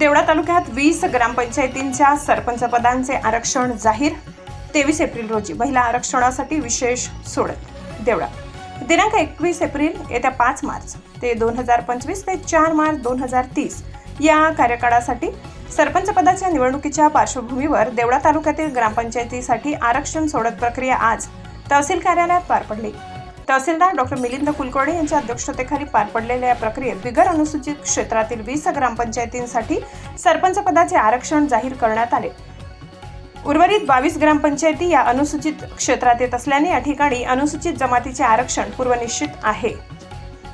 देवळा तालुक्यात वीस ग्रामपंचायतींच्या सरपंचपदांचे आरक्षण जाहीर. तेवीस एप्रिल रोजी महिला आरक्षणासाठी विशेष सोडत देवळा. दिनांक एकवीस एप्रिल येत्या पाच मार्च ते दोन हजार पंचवीस ते चार मार्च दोन हजार तीस या कार्यकाळासाठी सरपंच पदाच्या निवडणुकीच्या पार्श्वभूमीवर देवळा तालुक्यातील ग्रामपंचायतीसाठी आरक्षण सोडत प्रक्रिया आज तहसील कार्यालयात पार पडली. तहसीलदार डॉक्टर मिलिंद कुलकर्णी यांच्या अध्यक्षतेखाली पार पडलेल्या या प्रक्रियेत बिगर अनुसूचित क्षेत्रातील वीस ग्रामपंचायतींसाठी सरपंच पदाचे आरक्षण जाहीर करण्यात आले. उर्वरित बावीस ग्रामपंचायती या अनुसूचित क्षेत्रात येत असल्याने या ठिकाणी अनुसूचित जमातीचे आरक्षण पूर्वनिश्चित आहे.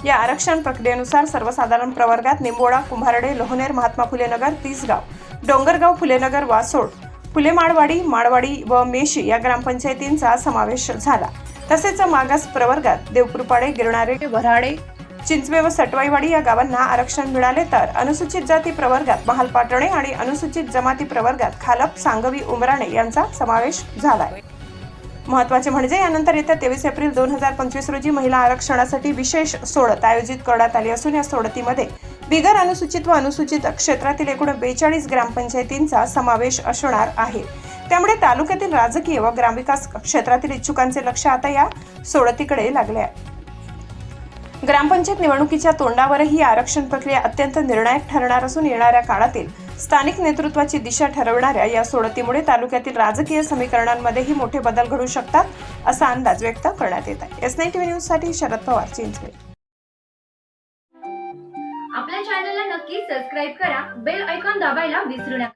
या आरक्षण प्रक्रियेनुसार सर्वसाधारण प्रवर्गात निंबोडा कुंभारडे लोहनेर महात्मा फुले नगर तिसगाव डोंगरगाव फुलेनगर वासोड फुले माडवाडी माडवाडी व मेशी या ग्रामपंचायतींचा समावेश झाला. तसेच मागास प्रवर्गात देवकृपाडे गिरणारे वऱ्हाडे चिंचवे व सटवाईवाडी या गावांना आरक्षण मिळाले तर अनुसूचित जाती प्रवर्गात महालपाटणे आणि अनुसूचित जमाती प्रवर्गात खालप सांगवी उमराणे यांचा समावेश झाला आहे महत्त्वाचे म्हणजे यानंतर येत्या तेवीस एप्रिल दोन हजार पंचवीस रोजी महिला आरक्षणासाठी विशेष सोडत आयोजित करण्यात आली असून या सोडतीमध्ये बिगर अनुसूचित व अनुसूचित क्षेत्रातील एकूण बेचाळीस ग्रामपंचायतींचा समावेश असणार आहे. त्यामुळे तालुक्यातील राजकीय व ग्रामविकास क्षेत्रातील इच्छुकांचे लक्ष आता या सोडतीकडे लागले आहे. ग्रामपंचायत निवडणुकीच्या तोंडावरही ही आरक्षण प्रक्रिया अत्यंत निर्णायक ठरणार असून येणाऱ्या काळातील स्थानिक नेतृत्वाची दिशा ठरवणाऱ्या या सोडतीमुळे तालुक्यातील राजकीय समीकरणांमध्येही मोठे बदल घडू शकतात असा अंदाज व्यक्त करण्यात येत आहे. एस टीव्ही न्यूजसाठी शरद पवार चिंचवे आपल्या चॅनलला नक्की सबस्क्राईब करा बेल ऐकॉन दाबायला विसरू नका.